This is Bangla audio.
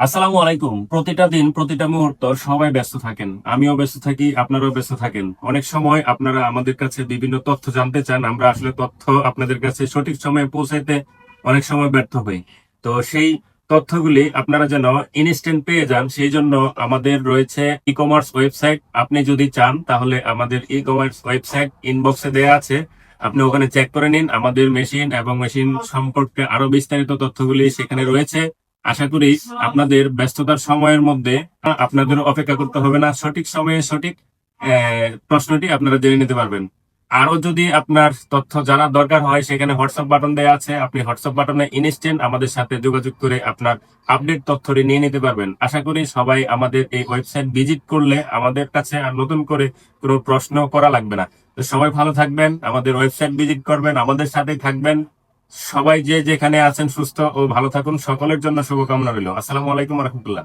আসসালামু আলাইকুম। প্রতিটা দিন, প্রতিটা মুহূর্ত সবাই ব্যস্ত থাকেন। আমিও ব্যস্ত থাকি, আপনারাও ব্যস্ত থাকেন। অনেক সময় আপনারা আমাদের কাছে বিভিন্ন তথ্য জানতে চান, আমরা আসলে তথ্য আপনাদের কাছে সঠিক সময়ে পৌঁছাইতে অনেক সময় ব্যর্থ হই। তো সেই তথ্যগুলি আপনারা যেন ইনস্ট্যান্ট পেয়ে যান, সেই জন্য আমাদের রয়েছে ই কমার্স ওয়েবসাইট আপনি যদি চান, তাহলে আমাদের ই কমার্স ওয়েবসাইট ইনবক্সে দেওয়া আছে। আপনি ওখানে চেক করে নিন। আমাদের মেশিন এবং মেশিন সম্পর্কে আরও বিস্তারিত তথ্যগুলি সেখানে রয়েছে। আশা করি আপনাদের ব্যস্ততার সময়ের মধ্যে আপনাদের অপেক্ষা করতে হবে না। সঠিক সময়ে সঠিক প্রশ্নটি আপনারা জেনে নিতে পারবেন। আরও যদি আপনার তথ্য জানার দরকার হয় সেখানে হোয়াটসঅ্যাপ বাটন দেওয়া আছে। আপনি হোয়াটসঅ্যাপ বাটনে ইনস্ট্যান্ট আমাদের সাথে যোগাযোগ করে আপনার আপডেট তথ্যটি নিয়ে নিতে পারবেন। আশা করি সবাই আমাদের এই ওয়েবসাইট ভিজিট করলে আমাদের কাছে আর নতুন করে কোনো প্রশ্ন করা লাগবে না। তো সবাই ভালো থাকবেন আমাদের ওয়েবসাইট ভিজিট করবেন আমাদের সাথে থাকবেন। সবাই যে যেখানে আছেন সুস্থ ও ভালো থাকুন, সকলের জন্য শুভকামনা রইল। আসসালামু আলাইকুম রহমতুল্লাহ।